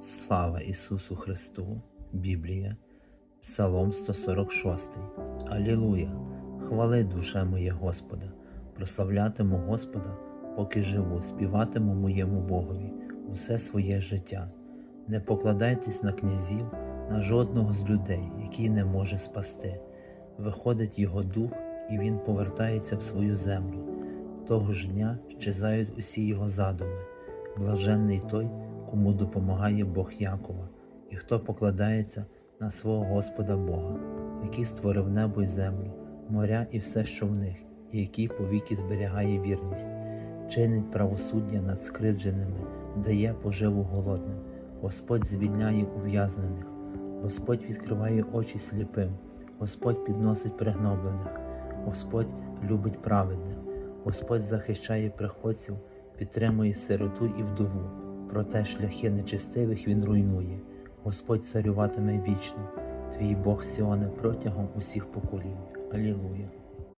Слава Ісусу Христу! Біблія, Псалом 146. Алілуя! Хвали душе моє Господа, прославлятиму Господа, поки живу, співатиму моєму Богові усе своє життя. Не покладайтесь на князів, на жодного з людей, який не може спасти. Виходить його дух, і він повертається в свою землю. Того ж дня щезають усі його задуми. Блаженний той, кому допомагає Бог Якова, і хто покладається на свого Господа Бога, який створив небо й землю, моря і все, що в них, і який повіки зберігає вірність, чинить правосуддя над скривдженими, дає поживу голодним. Господь звільняє ув'язнених, Господь відкриває очі сліпим, Господь підносить пригноблених, Господь любить праведних, Господь захищає приходців, підтримує сироту і вдову, проте шляхи нечестивих він руйнує. Господь царюватиме вічно, твій Бог Сіоне протягом усіх поколінь. Алілуя.